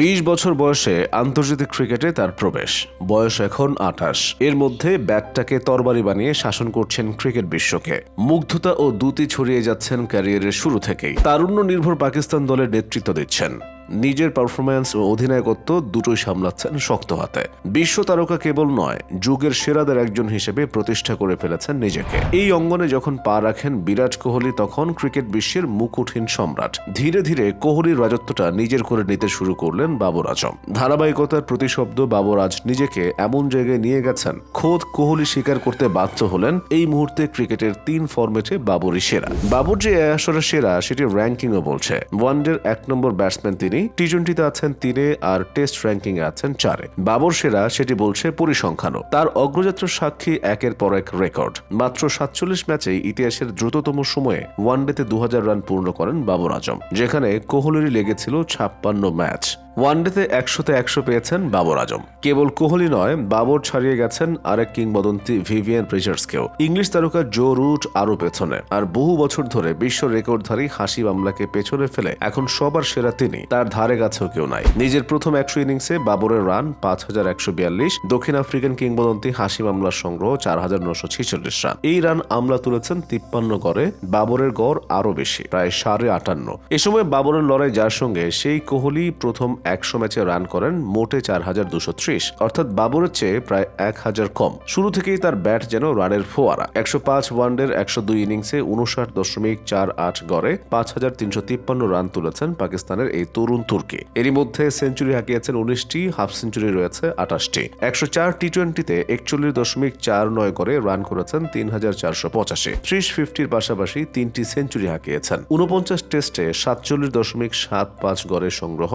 বিশ বছর বয়সে আন্তর্জাতিক ক্রিকেটে তার প্রবেশ। বয়স এখন আঠাশ। এর মধ্যে ব্যাটটাকে তরবারি বানিয়ে শাসন করছেন ক্রিকেট বিশ্বকে। মুগ্ধতা ও দ্যুতি ছড়িয়ে যাচ্ছেন ক্যারিয়ারের শুরু থেকেই। তারুণ্য নির্ভর পাকিস্তান দলের নেতৃত্ব দিচ্ছেন। নিজের পারফরম্যান্স ও অধিনায়কত্ব দুটোই সামলাচ্ছেন শক্ত হাতে। বিশ্ব তারকা কেবল নয়, যুগের সেরাদের একজন হিসেবে প্রতিষ্ঠা করে ফেলেছেন নিজেকে। এই অঙ্গনে যখন পা রাখেন বিরাট কোহলি, তখন ক্রিকেট বিশ্বের মুকুটহীন সম্রাট। ধীরে ধীরে কোহলির রাজত্বটা নিজের করে নিতে শুরু করলেন বাবর আজম। ধারাবাহিকতার প্রতিশব্দ বাবর আজ নিজেকে এমন জায়গায় নিয়ে গেছেন, খোদ কোহলি স্বীকার করতে বাধ্য হলেন এই মুহূর্তে ক্রিকেটের তিন ফরম্যাটে বাবরই সেরা। বাবর যে এ আসরে সেরা সেটি র্যাঙ্কিংও বলছে। ওয়ানডের এক নম্বর ব্যাটসম্যান তিনি টি টোয়েন্টিতে আছেন তিনে আর টেস্ট র্যাঙ্কিং এ আছেন চারে। বাবর সেরা, সেটি বলছে পরিসংখ্যানও। তার অগ্রযাত্রার সাক্ষী একের পর এক রেকর্ড। মাত্র সাতচল্লিশ ম্যাচে ইতিহাসের দ্রুততম সময়ে ওয়ানডেতে দু হাজার রান পূর্ণ করেন বাবর আজম, যেখানে কোহলিরই লেগেছিল ছাপ্পান্ন ম্যাচ। ওয়ানডেতে একশোতে একশো পেয়েছেন বাবর আজম। কেবল কোহলি নয়, বাবর ছাড়িয়ে গেছেন আরেক কিংবদন্তি ভিভিয়ান রিচার্ডসকেও ইংলিশ তারকা জো রুট আরও পেছনে। আর বহু বছর ধরে বিশ্ব রেকর্ডধারী হাসি মামলাকে পেছনে ফেলে এখন সবার সেরা তিনি। তার ধারে কাছেও কেউ নাই। নিজের প্রথম একশো ইনিংসে বাবরের রান পাঁচ হাজার একশো বিয়াল্লিশ, দক্ষিণ আফ্রিকান কিংবদন্তি হাসি মামলার সংগ্রহ চার হাজার নশো ছিচল্লিশ রান। এই রান আমলা তুলেছেন তিপ্পান্ন গড়ে, বাবরের গড় আরও বেশি, প্রায় সাড়ে আটান্ন। এ সময় বাবরের লড়াই যার সঙ্গে সেই কোহলি প্রথম একশো ম্যাচে রান করেন মোটে চার হাজার দুশো ত্রিশ, অর্থাৎ বাবরের চেয়ে প্রায় এক হাজার কম। শুরু থেকেই তার ব্যাট যেন রানের ফোয়ারা। একশো পাঁচ ওয়ানডের একশো দুই ইনিংসে উনষাট দশমিক চার আট গড়ে পাঁচ হাজার তিনশো তিপ্পান্ন রান তুলেছেন পাকিস্তানের এই তরুণ তুর্কি। এরই মধ্যে সেঞ্চুরি হাঁকিয়েছেন উনিশটি, হাফ সেঞ্চুরি রয়েছে আঠাশটি একশো চার টি টোয়েন্টিতে একচল্লিশ দশমিক চার নয় করে রান করেছেন তিন হাজার চারশো পঁচাশি। ত্রিশ ফিফটির পাশাপাশি তিনটি সেঞ্চুরি হাঁকিয়েছেন। উনপঞ্চাশ টেস্টে সাতচল্লিশ দশমিক সাত পাঁচ গড়ের সংগ্রহ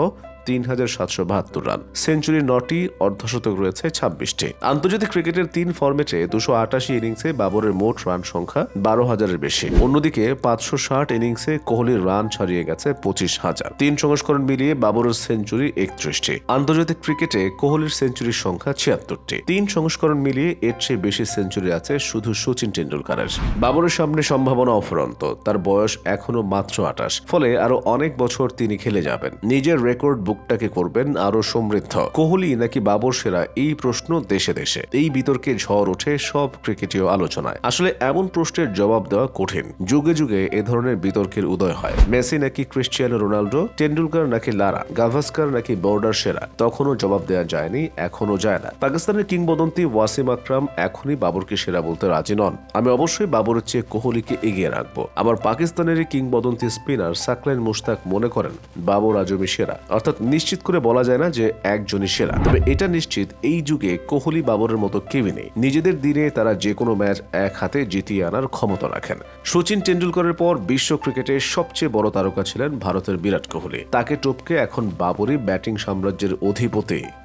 তিন হাজার সাতশো বাহাত্তর রান। সেঞ্চুরি নটি অর্ধশতক রয়েছে ছাব্বিশটি। আন্তর্জাতিক ক্রিকেটের তিন ফর্মেটে দুশো আটাশি ইনিংসে বাবরের মোট রান সংখ্যা বারো হাজারের বেশি। অন্যদিকে পাঁচশো ষাট ইনিংসে কোহলির রান ছাড়িয়ে গেছে পঁচিশ হাজার। তিন সংস্করণ মিলিয়ে বাবরের সেঞ্চুরি একত্রিশটি। আন্তর্জাতিক ক্রিকেটে কোহলির সেঞ্চুরির সংখ্যা ছিয়াত্তরটি। তিন সংস্করণ মিলিয়ে এর চেয়ে বেশি সেঞ্চুরি আছে শুধু সচিন টেন্ডুলকারের বাবরের সামনে সম্ভাবনা অফুরন্ত। তার বয়স এখনও মাত্র আটাশ। ফলে আরও অনেক বছর তিনি খেলে যাবেন। নিজের রেকর্ড বুকটাকে করবেন আরও সমৃদ্ধ। কোহলি নাকি বাবর সেরা? এই প্রশ্ন দেশে দেশে। এই বিতর্কে ঝড় ওঠে সব ক্রিকেটীয় আলোচনায়। আসলে এমন প্রশ্নের জবাব দেওয়া কঠিন। যুগে যুগে এ ধরনের বিতর্কের উদয় হয়। মেসি নাকি ক্রিশ্চিয়ানো রোনাল্ডো টেন্ডুলকার নাকি লারা? গাভাস্কার নাকি বর্ডার সেরা? তখনও জবাব দেওয়া যায়নি এখনও যায় না। পাকিস্তানের কিংবদন্তি ওয়াসিম আকরাম এখনই বাবরকে সেরা বলতে রাজি নন। আমি অবশ্যই বাবরের চেয়ে কোহলিকে এগিয়ে রাখব। আবার পাকিস্তানের কিংবদন্তি স্পিনার সাকলাইন মুশতাক মনে করেন, বাবর আজমি সেরা। অর্থাৎ নিশ্চিত করে বলা যায় না যে একজনই সেরা। তবে এটা নিশ্চিত, এই যুগে কোহলি বাবরের মতো কেউই নেই। নিজেদের দিনে তারা যে কোনো ম্যাচ এক হাতে জিতিয়ে আনার ক্ষমতা রাখেন। সচিন তেন্ডুলকরের পর বিশ্ব ক্রিকেটের সবচেয়ে বড় তারকা ছিলেন ভারতের বিরাট কোহলি। তাকে টপকে এখন বাবরই ব্যাটিং সাম্রাজ্যের অধিপতি।